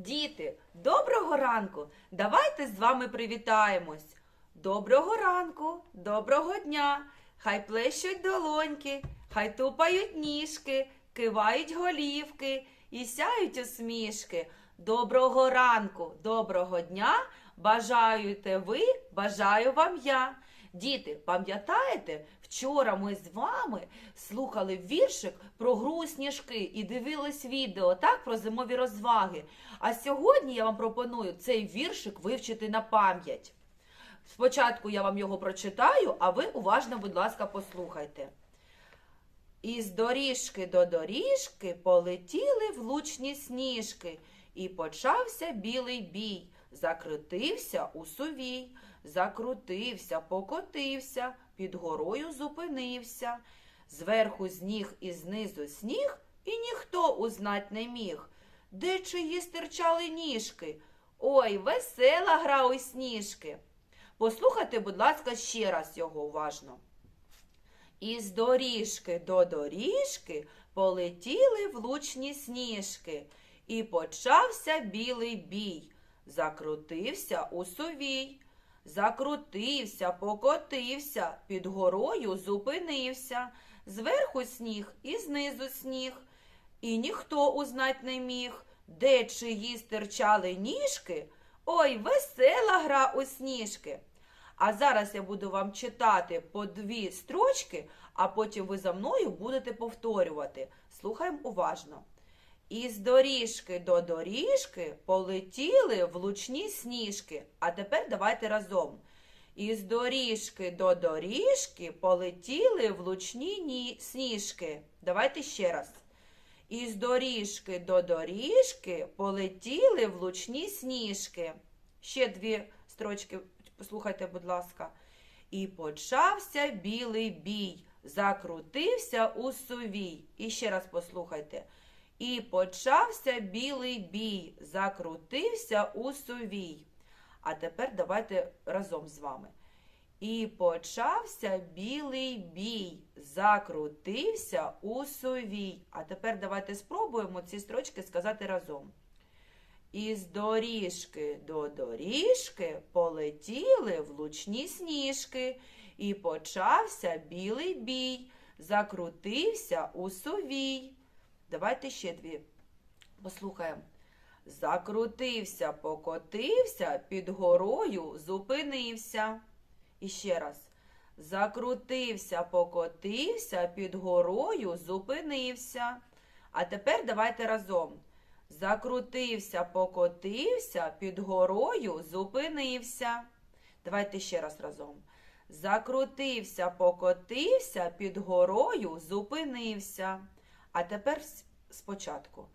Діти, доброго ранку! Давайте з вами привітаємось. Доброго ранку, доброго дня! Хай плещуть долоньки, хай тупають ніжки, кивають голівки і сяють усмішки. Доброго ранку, доброго дня! Бажаєте ви, бажаю вам я. Діти, пам'ятаєте, вчора ми з вами слухали віршик про гру сніжки і дивились відео так про зимові розваги. А сьогодні я вам пропоную цей віршик вивчити на пам'ять. Спочатку я вам його прочитаю, а ви уважно, будь ласка, послухайте. Із доріжки до доріжки полетіли влучні сніжки, і почався білий бій. Закрутився у сувій, закрутився, покотився, під горою зупинився. Зверху з і знизу сніг, і ніхто узнать не міг. Де чиї стирчали ніжки? Ой, весела гра у сніжки. Послухайте, будь ласка, ще раз його уважно. Із доріжки до доріжки полетіли влучні сніжки, і почався білий бій. Закрутився у сувій, закрутився, покотився, під горою зупинився, зверху сніг і знизу сніг. І ніхто узнать не міг, де чиї стирчали ніжки. Ой, весела гра у сніжки. А зараз я буду вам читати по дві строчки, а потім ви за мною будете повторювати. Слухаємо уважно. Із доріжки до доріжки полетіли влучні сніжки. А тепер давайте разом. Із доріжки до доріжки полетіли влучні ні... сніжки. Давайте ще раз. Із доріжки до доріжки полетіли влучні сніжки. Ще дві строчки, послухайте, будь ласка. І почався білий бій, закрутився у сувій. І ще раз послухайте. І почався білий бій, закрутився у сувій. А тепер давайте разом з вами. І почався білий бій, закрутився у сувій. А тепер давайте спробуємо ці строчки сказати разом. Із доріжки до доріжки полетіли влучні сніжки, і почався білий бій, закрутився у сувій. Давайте ще дві послухаємо. Закрутився, покотився, під горою зупинився. І ще раз. Закрутився, покотився, під горою зупинився. А тепер давайте разом. Закрутився, покотився, під горою зупинився. Давайте ще раз разом. Закрутився, покотився, під горою зупинився. А тепер спочатку.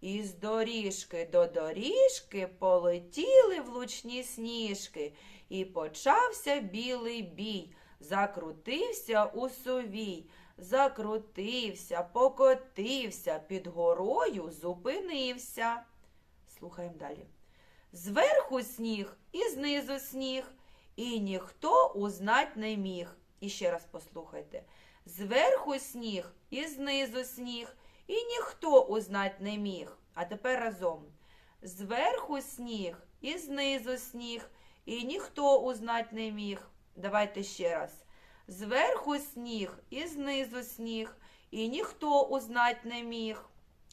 Із доріжки до доріжки полетіли влучні сніжки, і почався білий бій. Закрутився у сувій, закрутився, покотився, під горою зупинився. Слухаємо далі. Зверху сніг і знизу сніг, і ніхто узнать не міг. І ще раз послухайте. Зверху сніг і знизу сніг, і ніхто узнать не міг. А тепер разом. Зверху сніг і знизу сніг, і ніхто узнать не міг. Давайте ще раз. Зверху сніг і знизу сніг, і ніхто узнать не міг.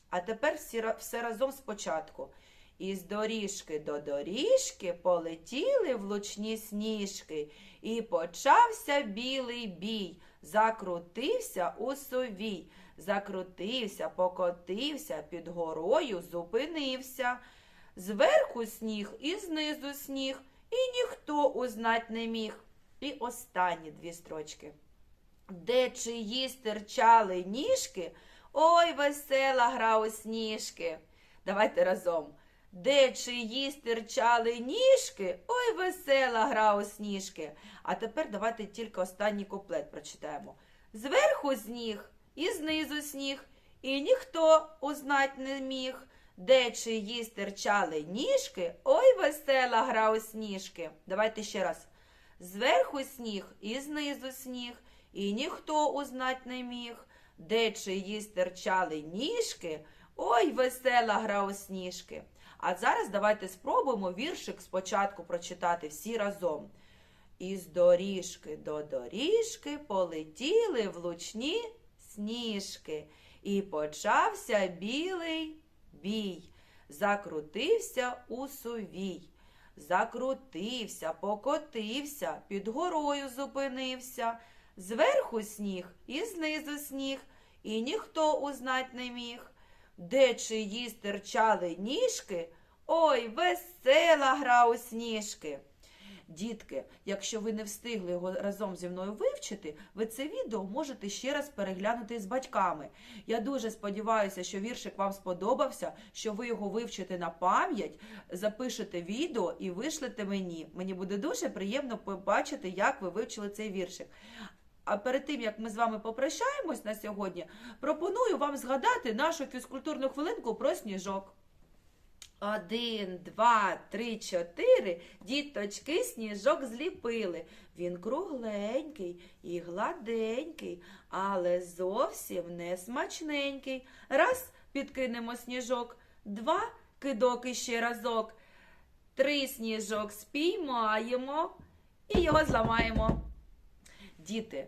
А тепер всі, все разом спочатку. Із доріжки до доріжки полетіли влучні сніжки, і почався білий бій, закрутився у совій, закрутився, покотився, під горою зупинився. Зверху сніг і знизу сніг, і ніхто узнать не міг. І останні дві строчки. Де чиї стирчали ніжки, ой, весела гра у сніжки. Давайте разом. Де чиї стирчали ніжки, ой, весела гра у сніжки. А тепер давайте тільки останній куплет прочитаємо. Зверху сніг і знизу сніг, і ніхто узнать не міг. Де чиї стирчали ніжки, ой, весела гра у сніжки. Давайте ще раз. Зверху сніг і знизу сніг, і ніхто узнать не міг. Де чиї стирчали ніжки, ой, весела гра у сніжки. А зараз давайте спробуємо віршик спочатку прочитати всі разом. Із доріжки до доріжки полетіли влучні сніжки, і почався білий бій. Закрутився у сувій. Закрутився, покотився, під горою зупинився. Зверху сніг і знизу сніг, і ніхто узнать не міг. Де чиї стирчали ніжки, ой, весела гра у сніжки. Дітки, якщо ви не встигли його разом зі мною вивчити, ви це відео можете ще раз переглянути з батьками. Я дуже сподіваюся, що віршик вам сподобався, що ви його вивчите на пам'ять, запишете відео і вишлете мені. Мені буде дуже приємно побачити, як ви вивчили цей віршик. А перед тим як ми з вами попрощаємось на сьогодні, пропоную вам згадати нашу фізкультурну хвилинку про сніжок. Один, два, три, чотири. Діточки сніжок зліпили. Він кругленький і гладенький, але зовсім не смачненький. Раз підкинемо сніжок, два кидок іще разок. Три сніжок спіймаємо і його зламаємо. Діти,